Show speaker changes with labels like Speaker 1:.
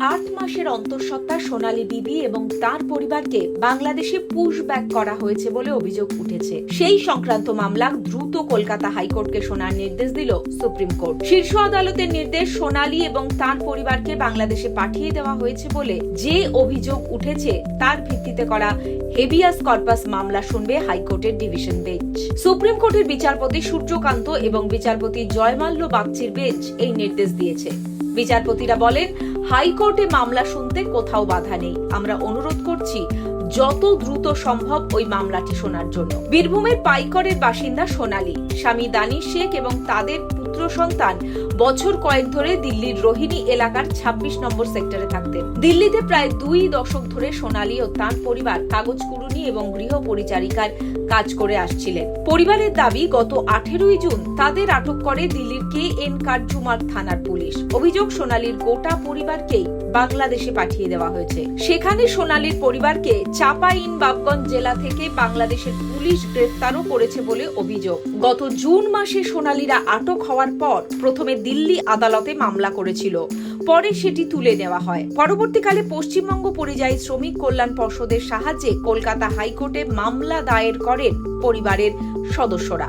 Speaker 1: আট মাসের অন্তঃসত্ত্বা সোনালী বিবি এবং তার পরিবারকে বাংলাদেশে পুশ ব্যাক করা হয়েছে বলে অভিযোগ উঠেছে। সেই সংক্রান্ত মামলা দ্রুত কলকাতা হাইকোর্টকে শোনার নির্দেশ দিল সুপ্রিম কোর্ট। শীর্ষ আদালতের নির্দেশ সোনালী এবং তার পরিবারকে বাংলাদেশে পাঠিয়ে দেওয়া হয়েছে বলে যে অভিযোগ উঠেছে তার ভিত্তিতে করা হেবিয়াস কর্পাস মামলা শুনবে হাইকোর্টের ডিভিশন বেঞ্চ। সুপ্রিম কোর্টের বিচারপতি সূর্যকান্ত এবং বিচারপতি জয়মাল্য বাগচির বেঞ্চ এই নির্দেশ দিয়েছে। বিচারপতিরা বলেন, হাইকোর্টে মামলা শুনতে কোথাও বাধা নেই। আমরা অনুরোধ করছি, যত দ্রুত সম্ভব ওই মামলাটি শোনার জন্য। বীরভূমের পাইকরের বাসিন্দা সোনালী, স্বামী দানিশ শেখ এবং তাদের পুত্র সন্তান বছর কয়েক ধরে দিল্লির রোহিণী এলাকার ২৬ নম্বর সেক্টরে থাকতেন। দিল্লিতে প্রায় দুই দশক ধরে সোনালী ও তাঁর পরিবার কাগজ কুড়ুনি এবং গৃহ পরিচারিকার কাজ করে আসছিলেন। পরিবারের দাবি, গত আঠেরোই জুন তাদের আটক করে দিল্লির কে এন কারজুমার থানার পুলিশ। অভিযোগ, সোনালীর গোটা পরিবারকেই বাংলাদেশে পাঠিয়ে দেওয়া হয়েছে। সেখানে সোনালীর পরিবারকে চাপা ইন বাবগঞ্জ জেলা থেকে বাংলাদেশের পুলিশ গ্রেফতারও করেছে বলে অভিযোগ। গত জুন মাসে সোনালীরা আটক হওয়ার পর প্রথমে দিল্লি আদালতে মামলা করেছিল। পরে সেটি তুলে নেওয়া হয়। পরবর্তীকালে পশ্চিমবঙ্গ পরিযায়ী শ্রমিক কল্যাণ পর্ষদের সাহায্যে কলকাতা হাইকোর্টে মামলা দায়ের করেন পরিবারের সদস্যরা।